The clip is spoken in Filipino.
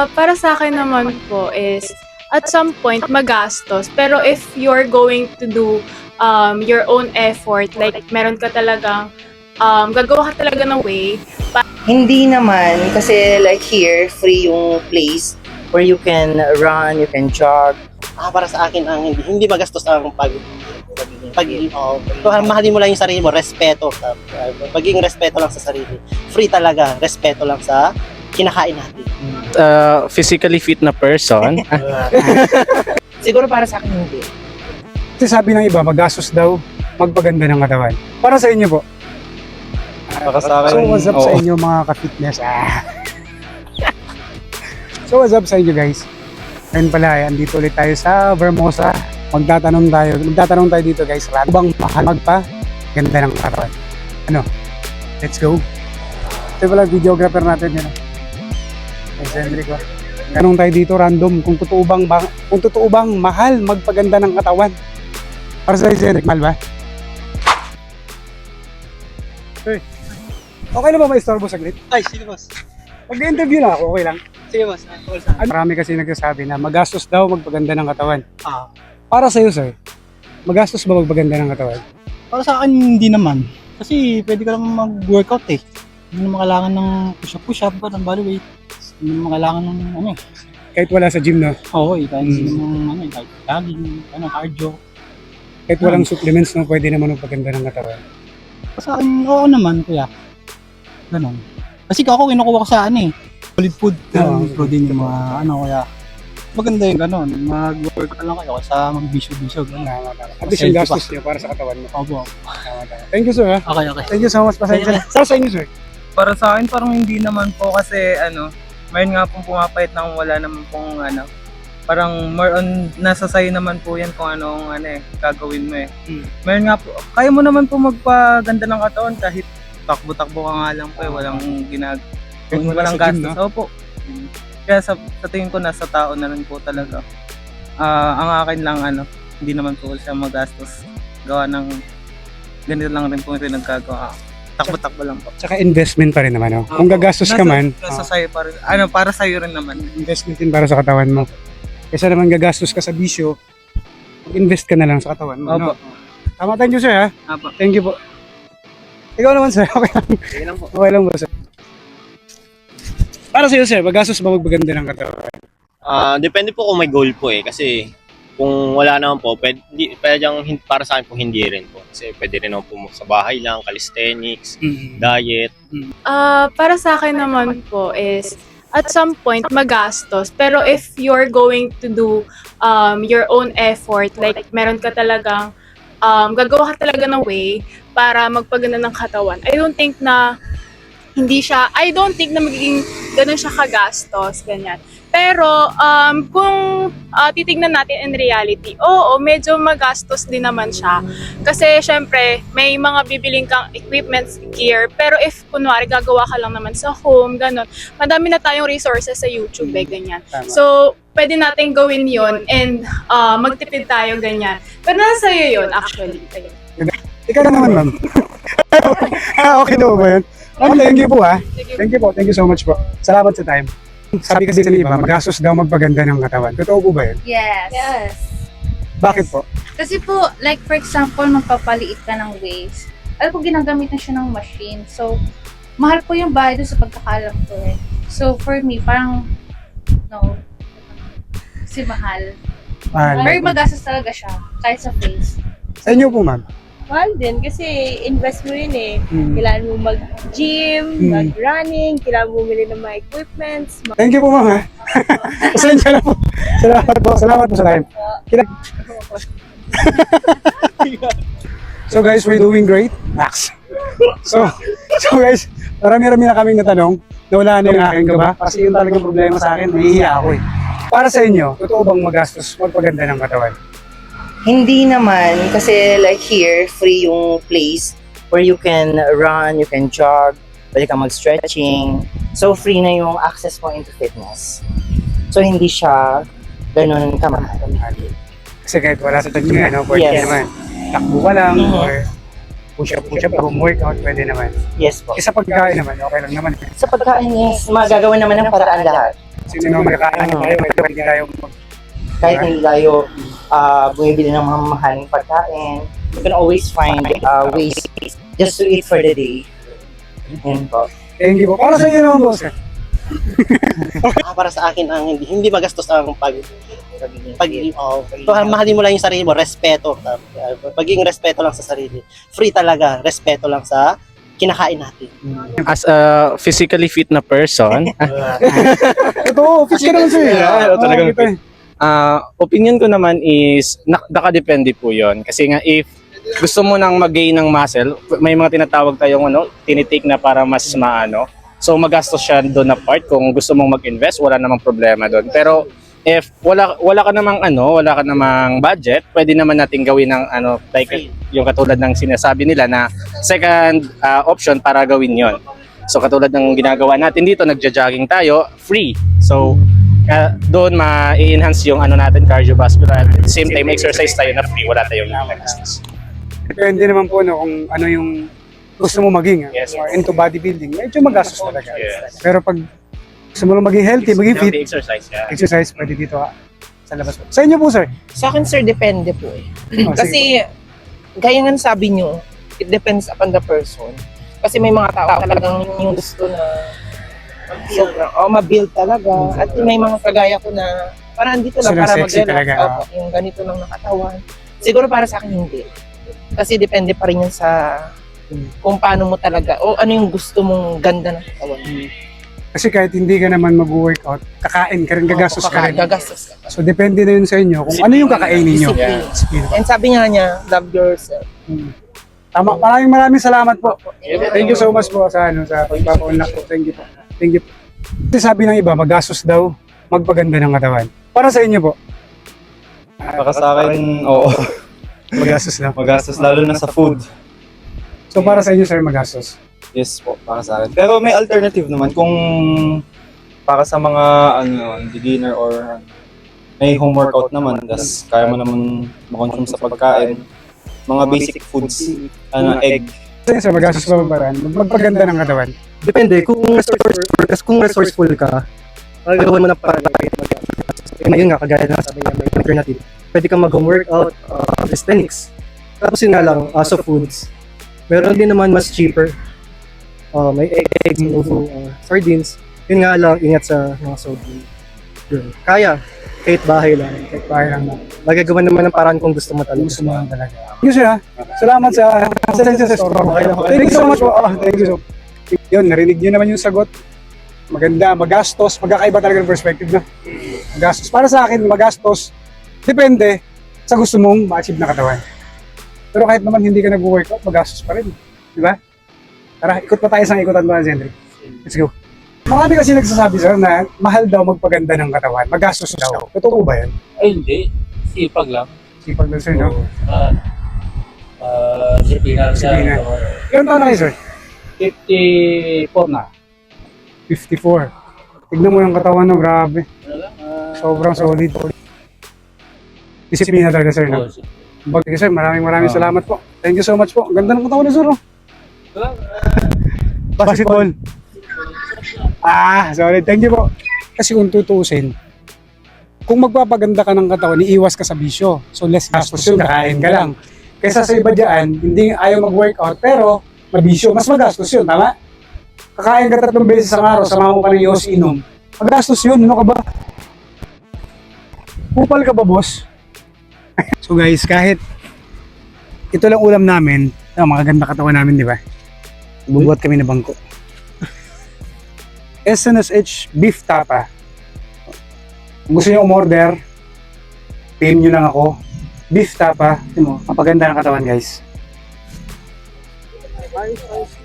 Ah, para sa akin naman po is at some point magastos. Pero if you're going to do um, your own effort, like meron ka talagang um, gagawa ka talaga ng way Hindi naman, kasi like here, free yung place where you can run, you can jog. Ah, para sa akin, ang hindi, hindi magastos ang pag pag oh, kung mahalin mo lang yung sarili mo, respeto. Pagiging respeto lang sa sarili. Free talaga, respeto lang sa kinakain natin. Uh, physically fit na person. Siguro para sa akin hindi. Kasi sabi ng iba, magastos daw magpaganda ng katawan. Para sa inyo po. Para sa So what's up sa inyo mga ka-fitness? Ah. so what's up sa inyo guys? Ngayon pala, ay, andito ulit tayo sa Vermosa. Magtatanong tayo, magtatanong tayo dito guys, ano bang mahal magpa? Ganda ng katawan. Ano? Let's go. Ito pala videographer natin yun. Yes, Enrico. Tanong tayo dito random kung totoo bang ba- kung totoo bang mahal magpaganda ng katawan. Para sa si Enric, mahal ba? Hey. Okay na ba ma-istorbo saglit? Ay, sige boss. Pag-interview na ako, okay lang. Sige boss. Ah, all sa- Marami kasi nagsasabi na magastos daw magpaganda ng katawan. Ah, Para sa iyo, sir, magastos ba magpaganda ng katawan? Para sa akin, hindi naman. Kasi pwede ka naman mag-workout eh. Hindi naman kailangan ng push-up, push-up ba, ng body weight. Hindi naman kailangan ng ano eh. Kahit wala sa gym, no? Oo eh, kahit Mm. hindi naman ano eh, kahit jogging, ano, cardio. Kahit walang supplements, no? Pwede naman magpaganda ng katawan. Sa akin, oo naman, kuya. Ganon. Kasi ako, kinukuha ko sa ano eh. Solid food. Oo. Uh, protein yung mga ano, kaya maganda yung ganon. Mag-workout lang kayo kaysa mag-bisyo-bisyo. Ganon. Tama, tama. At least yung Healthy gastos niyo para sa katawan mo. Opo. Tama, tama. Thank you, sir. Ha? Okay, okay. Thank you so much. Pasensya na. Para sa inyo, sir. Para sa akin, parang hindi naman po kasi ano, mayroon nga pong pumapait na kung wala naman pong ano, parang more on, nasa sayo naman po yan kung anong ano eh, gagawin mo eh. Mm. Mayroon nga po, kaya mo naman po magpaganda ng katawan kahit takbo-takbo ka nga lang po eh, walang ginag, Kahit wala walang gastos. Opo. Kaya sa, sa tingin ko nasa tao na rin po talaga. Ah, ang akin lang ano, hindi naman po siya magastos. Gawa ng ganito lang rin po rin nagkagawa. Takbo-takbo lang po. Tsaka investment pa rin naman, no? Kung gagastos ka man, Nasa oh, sayo pa rin. Ano, para sa'yo rin naman. investment din para sa katawan mo. Kaysa naman gagastos ka sa bisyo, invest ka na lang sa katawan mo, no? Opo. Tama, thank you, sir, ha? Apo. Thank you po. Ikaw naman, sir. Okay lang. Okay lang po. Okay lang po, sir. Para sa iyo, sir, magastos ba magpaganda ng katawan? Ah, depende po kung may goal po eh kasi kung wala naman po, pwede, hindi, pwede yung para sa akin po hindi rin po. Kasi pwede rin ako po sa bahay lang, calisthenics, diet. Ah, para sa akin naman po is at some point magastos. Pero if you're going to do um, your own effort, like meron ka talagang um, gagawa ka talaga ng way para magpaganda ng katawan, I don't think na hindi siya, I don't think na magiging ganun siya kagastos, ganyan. Pero um, kung ah, titignan natin in reality, oo, medyo magastos din naman siya. Kasi syempre, may mga bibiling kang equipments, gear, pero if kunwari gagawa ka lang naman sa home, ganun, madami na tayong resources sa YouTube, eh, ganyan. Tama. So, pwede natin gawin yon and ah, magtipid tayo, ganyan. Pero nasa sa'yo yun, actually. Ayun. Ikaw na naman, ma'am. ah, okay na ba yun? Ma'am, thank you po, ha? Thank you po. Thank you so much po. Salamat sa time. Sabi kasi ng iba, magastos daw magpaganda ng katawan. Totoo po ba yun? Yes. Yes. Bakit po? Kasi po, like for example, magpapaliit ka ng waist. Alam ko, ginagamit na siya ng machine. So, mahal po yung bayad doon sa pagkakalam ko eh. So, for me, parang, no. Kasi mahal. Mahal. Very magastos talaga siya. Kahit sa face. Sa inyo po, ma'am. Mahal din kasi invest mo yun eh. Hmm. Kailangan mo mag-gym, Mm. mag-running, kailangan mo bumili ng mga equipments. ma- Thank you po, ma'am, ha? Pasensya na po. Salamat po. Salamat po sa time. Kina- so guys, we're doing great. Max. So, so guys, marami-rami na kaming natanong na wala na yung aking gaba. Kasi yun talagang problema sa akin, nahihiya ako eh. Para sa inyo, totoo bang magastos magpaganda ng katawan? Hindi naman, kasi like here, free yung place where you can run, you can jog, pwede ka mag-stretching. So, free na yung access mo into fitness. So, hindi siya ganun kamahal. Kasi kahit wala sa gym, ano, pwede Yes. naman. Takbo ka lang, Mhm. or push-up, push-up, home workout, pwede naman. Yes po. Kasi sa pagkain naman, okay lang naman. Sa pagkain, yes, magagawa naman ng paraan lahat. Sino naman makakain tayo, hindi tayo mag- Kahit hindi tayo ah, bumibili ng mga mahaling pagkain, you can always find uh, ways just to eat for the day. Yan po. Thank you po. Para sa inyo naman po, sir. Ah, para sa akin ang hindi hindi magastos ang pag pag oh, to, mahalin mo lang yung sarili mo, respeto. Uh, pagiging respeto lang sa sarili. Free talaga, respeto lang sa kinakain natin. As a physically fit na person, Ito, fit ka naman, sir. Yeah, talagang kita ah opinion ko naman is nak- nakadepende po yon Kasi nga if gusto mo nang mag-gain ng muscle, may mga tinatawag tayong ano, tinitake na para mas maano. So magastos siya doon na part kung gusto mong mag-invest, wala namang problema doon. Pero if wala wala ka namang ano, wala ka namang budget, pwede naman nating gawin ng ano like yung katulad ng sinasabi nila na second ah, option para gawin yon. So katulad ng ginagawa natin dito, nagja-jogging tayo, free. So uh, doon ma-enhance yung ano natin cardiovascular at the same time exercise tayo na free, wala tayong nagastos. Depende naman po no, kung ano yung gusto mo maging. ah. Yes. Or into bodybuilding, medyo magastos talaga. Yes. Pero pag gusto mo lang maging healthy, maging fit, exercise, yeah. exercise, pwede dito ah, sa labas po. Sa inyo po, sir. Sa akin, sir, depende po eh. Oh, Kasi, gaya nga sabi nyo, it depends upon the person. Kasi may mga tao talagang yung gusto na sobrang, oh, ma-build talaga. At may mga kagaya ko na parang dito lang para mag-relax. talaga, Opo, yung ganito lang nakatawan. Siguro para sa akin hindi. Kasi depende pa rin yan sa kung paano mo talaga, o ano yung gusto mong ganda ng katawan. Kasi kahit hindi ka naman mag-workout, kakain ka rin, gagastos ka rin. Gagastos ka. So depende na yun sa inyo kung ano yung kakainin nyo. Discipline. Discipline. And sabi nga niya, love yourself. Tama, maraming maraming salamat po. Thank you so much po sa ano sa pagpapaunlak po. Thank you po. Thank you po. Kasi sabi ng iba, magastos daw magpaganda ng katawan. Para sa inyo po, Baka sa akin, oo, magastos lang. magastos lalo na sa food. So para sa inyo sir, magastos. Yes po, para sa akin. Pero may alternative naman kung para sa mga ano, beginner or may home workout naman, tas kaya mo naman makonsume sa pagkain. Mga basic foods, ano, egg. Sa inyo sir, magastos pa ba paraan? Magpaganda ng katawan. Depende, kung resourceful, kung resourceful ka, gagawin mo na para yun nga, kagaya na sabi niya, may alternative. Pwede kang mag-home workout, uh, calisthenics. Tapos yun nga lang, uh, sa foods. Meron din naman mas cheaper. Uh, may egg, eggs, tofu, uh, sardines. Yun nga lang, ingat sa mga sodium. Yun. Kaya, kahit bahay lang. Kahit bahay lang. Magagawa naman ng paraan kung gusto mo talaga. Gusto mo talaga. Thank you sir ha. Salamat sa sa store. Thank you so much. Ah, thank you so Yun, narinig niyo naman yung sagot. Maganda, magastos, magkakaiba talaga ng perspective na. Magastos. Para sa akin, magastos. Depende sa gusto mong ma-achieve na katawan. Pero kahit naman hindi ka nag-workout, magastos pa rin. Di ba? Tara, ikot pa tayo sa ikutan mo, Zendrick. Let's go. Marami kasi nagsasabi sir na mahal daw magpaganda ng katawan. Magastos daw. Totoo ba yan? Ay, hindi. Sipag lang. Sipag na sir, no? Uh, uh, Disiplina Disiplina. siya. Ilan taon na kayo, sir? 54 na. 54. Tignan mo yung katawan no, grabe. Sobrang solid. Disiplina talaga, sir. No? Oh, Okay, sir. Maraming maraming salamat po. Thank you so much po. Ganda ng katawan ni sir. Oh. Basketball. Ah, solid. Thank you po. Kasi kung tutuusin, kung magpapaganda ka ng katawan, iiwas ka sa bisyo. So less gastos yun, kakain ka lang. Kaysa sa iba dyan, hindi ayaw mag-workout, pero mabisyo, mas magastos yun, tama? Kakain ka tatlong beses sa araw, sama mo pa ng Yossi inom. Magastos yun, ano ka ba? Kupal ka ba, boss? so guys, kahit ito lang ulam namin, ah, makaganda katawan namin, di ba? Bubuhat kami ng bangko. SNSH Beef Tapa. Kung gusto nyo umorder, PM nyo lang ako. Beef Tapa. Tingnan mo, mapaganda ng katawan guys. Ayos, ayos.